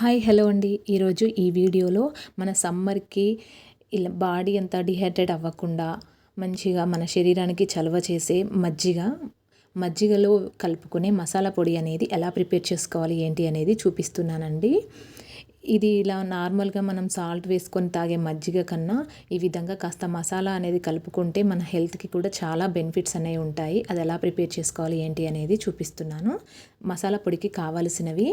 Hi hello అండి. ఈరోజు ఈ వీడియోలో మన సమ్మర్కి ఇలా బాడీ అంతా డిహైడ్రేట్ అవ్వకుండా మంచిగా మన శరీరానికి చలవ చేసే మజ్జిగ మజ్జిగలో కలుపుకునే మసాలా పొడి అనేది ఎలా ప్రిపేర్ చేసుకోవాలి ఏంటి అనేది చూపిస్తున్నానండి. ఇది ఇలా నార్మల్గా మనం సాల్ట్ వేసుకొని తాగే మజ్జిగ కన్నా ఈ విధంగా కాస్త మసాలా అనేది కలుపుకుంటే మన హెల్త్కి కూడా చాలా బెనిఫిట్స్ అనేవి ఉంటాయి. అది ఎలా ప్రిపేర్ చేసుకోవాలి ఏంటి అనేది చూపిస్తున్నాను. మసాలా పొడికి కావలసినవి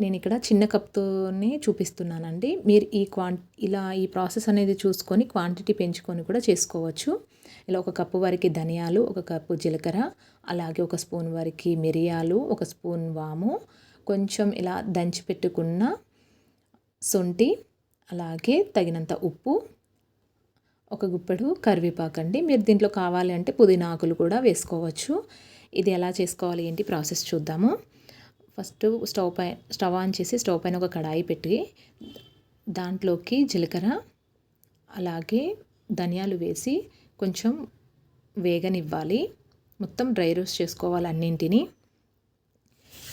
నేను ఇక్కడ చిన్న కప్తోనే చూపిస్తున్నానండి. మీరు ఈ క్వాం ఇలా ఈ ప్రాసెస్ అనేది చూసుకొని క్వాంటిటీ పెంచుకొని కూడా చేసుకోవచ్చు. ఇలా ఒక కప్పు వరకు ధనియాలు ఒక కప్పు జీలకర్ర అలాగే ఒక స్పూన్ వరకు మిరియాలు ఒక స్పూన్ వాము కొంచెం ఇలా దంచి పెట్టుకున్న సొంటి అలాగే తగినంత ఉప్పు ఒక గుప్పెడు కరివేపాకు అండి. మీరు దీంట్లో కావాలి అంటే పుదీనా ఆకులు కూడా వేసుకోవచ్చు. ఇది ఎలా చేసుకోవాలి ఏంటి ప్రాసెస్ చూద్దాము. ఫస్ట్ స్టవ్ పై స్టవ్ ఆన్ చేసి స్టవ్ పైన ఒక కడాయి పెట్టి దాంట్లోకి జీలకర్ర అలాగే ధనియాలు వేసి కొంచెం వేగనివ్వాలి. మొత్తం డ్రై రోస్ట్ చేసుకోవాలి అన్నింటినీ.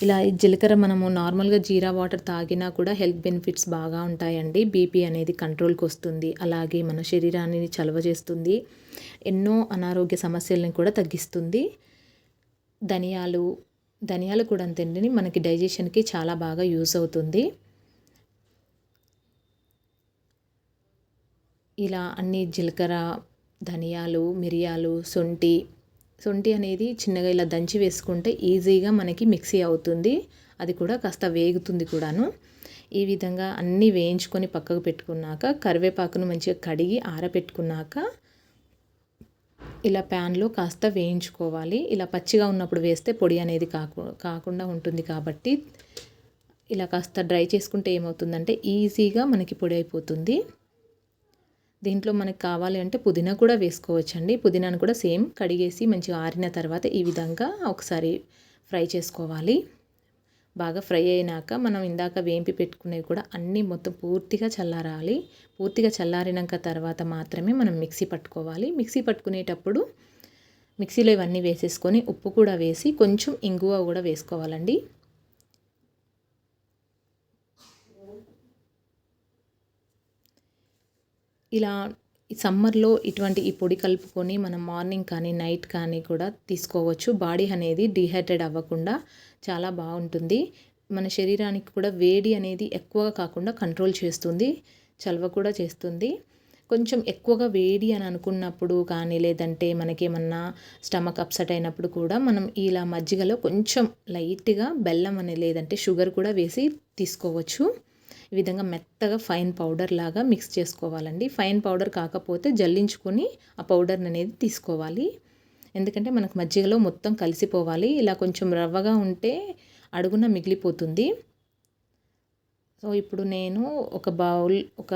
ఇలా జీలకర్ర మనము నార్మల్గా జీరా వాటర్ తాగినా కూడా హెల్త్ బెనిఫిట్స్ బాగా ఉంటాయండి. బీపీ అనేది కంట్రోల్కి వస్తుంది. అలాగే మన శరీరాన్ని చలవ చేస్తుంది. ఎన్నో అనారోగ్య సమస్యలను కూడా తగ్గిస్తుంది. ధనియాలు ధనియాలు కూడా అంతేండి మనకి డైజెషన్కి చాలా బాగా యూస్ అవుతుంది. ఇలా అన్ని జీలకర్ర ధనియాలు మిరియాలు శొంఠి శొంఠి అనేది చిన్నగా ఇలా దంచి వేసుకుంటే ఈజీగా మనకి మిక్సీ అవుతుంది. అది కూడా కాస్త వేగుతుంది కూడాను. ఈ విధంగా అన్నీ వేయించుకొని పక్కకు పెట్టుకున్నాక కరివేపాకును మంచిగా కడిగి ఆరబెట్టుకున్నాక ఇలా ప్యాన్లో కాస్త వేయించుకోవాలి. ఇలా పచ్చిగా ఉన్నప్పుడు వేస్తే పొడి అనేది కాకు కాకుండా ఉంటుంది కాబట్టి ఇలా కాస్త డ్రై చేసుకుంటే ఏమవుతుందంటే ఈజీగా మనకి పొడి అయిపోతుంది. దీంట్లో మనకి కావాలి అంటే పుదీనా కూడా వేసుకోవచ్చండి. పుదీనాను కూడా సేమ్ కడిగేసి మంచిగా ఆరిన తర్వాత ఈ విధంగా ఒకసారి ఫ్రై చేసుకోవాలి. బాగా ఫ్రై అయినాక మనం ఇందాక వేంపి పెట్టుకునేవి కూడా అన్నీ మొత్తం పూర్తిగా చల్లారాలి. పూర్తిగా చల్లారినాక తర్వాత మాత్రమే మనం మిక్సీ పట్టుకోవాలి. మిక్సీ పట్టుకునేటప్పుడు మిక్సీలో ఇవన్నీ వేసేసుకొని ఉప్పు కూడా వేసి కొంచెం ఇంగువ కూడా వేసుకోవాలండి. ఇలా సమ్మర్లో ఇటువంటి ఈ పొడి కలుపుకొని మనం మార్నింగ్ కానీ నైట్ కానీ కూడా తీసుకోవచ్చు. బాడీ అనేది డిహైడ్రేట్ అవ్వకుండా చాలా బాగుంటుంది. మన శరీరానికి కూడా వేడి అనేది ఎక్కువగా కాకుండా కంట్రోల్ చేస్తుంది చలవ కూడా చేస్తుంది. కొంచెం ఎక్కువగా వేడి అని అనుకున్నప్పుడు కానీ లేదంటే మనకేమన్నా స్టమక్ అప్సెట్ అయినప్పుడు కూడా మనం ఇలా మజ్జిగలో కొంచెం లైట్గా బెల్లం అనే లేదంటే షుగర్ కూడా వేసి తీసుకోవచ్చు. ఈ విధంగా మెత్తగా ఫైన్ పౌడర్ లాగా మిక్స్ చేసుకోవాలండి. ఫైన్ పౌడర్ కాకపోతే జల్లించుకొని ఆ పౌడర్ అనేది తీసుకోవాలి. ఎందుకంటే మనకు మజ్జిగలో మొత్తం కలిసిపోవాలి. ఇలా కొంచెం రవ్వగా ఉంటే అడుగున మిగిలిపోతుంది. సో ఇప్పుడు నేను ఒక బౌల్ ఒక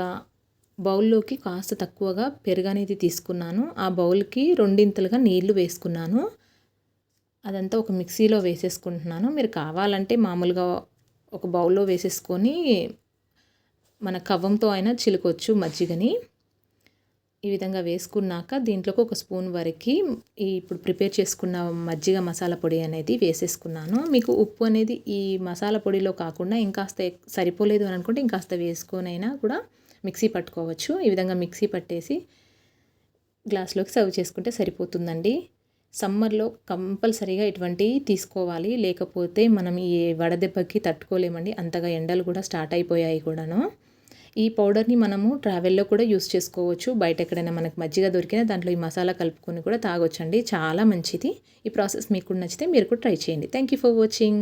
బౌల్లోకి కాస్త తక్కువగా పెరుగు అనేది తీసుకున్నాను. ఆ బౌల్కి రెండింతలుగా నీళ్ళు వేసుకున్నాను. అదంతా ఒక మిక్సీలో వేసేసుకుంటున్నాను. మీరు కావాలంటే మామూలుగా ఒక బౌల్లో వేసేసుకొని మన కవ్వంతో అయినా చిలుకొచ్చు మజ్జిగని. ఈ విధంగా వేసుకున్నాక దీంట్లోకి ఒక స్పూన్ వరకు ఈ ఇప్పుడు ప్రిపేర్ చేసుకున్న మజ్జిగ మసాలా పొడి అనేది వేసేసుకున్నాను. మీకు ఉప్పు అనేది ఈ మసాలా పొడిలో కాకుండా ఇంకాస్త సరిపోలేదు అని అనుకుంటే ఇంకాస్త వేసుకొనైనా కూడా మిక్సీ పట్టుకోవచ్చు. ఈ విధంగా మిక్సీ పట్టేసి గ్లాస్లోకి సర్వ్ చేసుకుంటే సరిపోతుందండి. సమ్మర్లో కంపల్సరీగా ఇటువంటివి తీసుకోవాలి. లేకపోతే మనం ఈ వడదెబ్బకి తట్టుకోలేమండి. అంతగా ఎండలు కూడా స్టార్ట్ అయిపోయాయి కూడాను. ఈ పౌడర్ని మనము ట్రావెల్లో కూడా యూస్ చేసుకోవచ్చు. బయట ఎక్కడైనా మనకు మజ్జిగ దొరికినా దాంట్లో ఈ మసాలా కలుపుకొని కూడా తాగొచ్చండి. చాలా మంచిది. ఈ ప్రాసెస్ మీకు నచ్చితే మీరు కూడా ట్రై చేయండి. Thank you for watching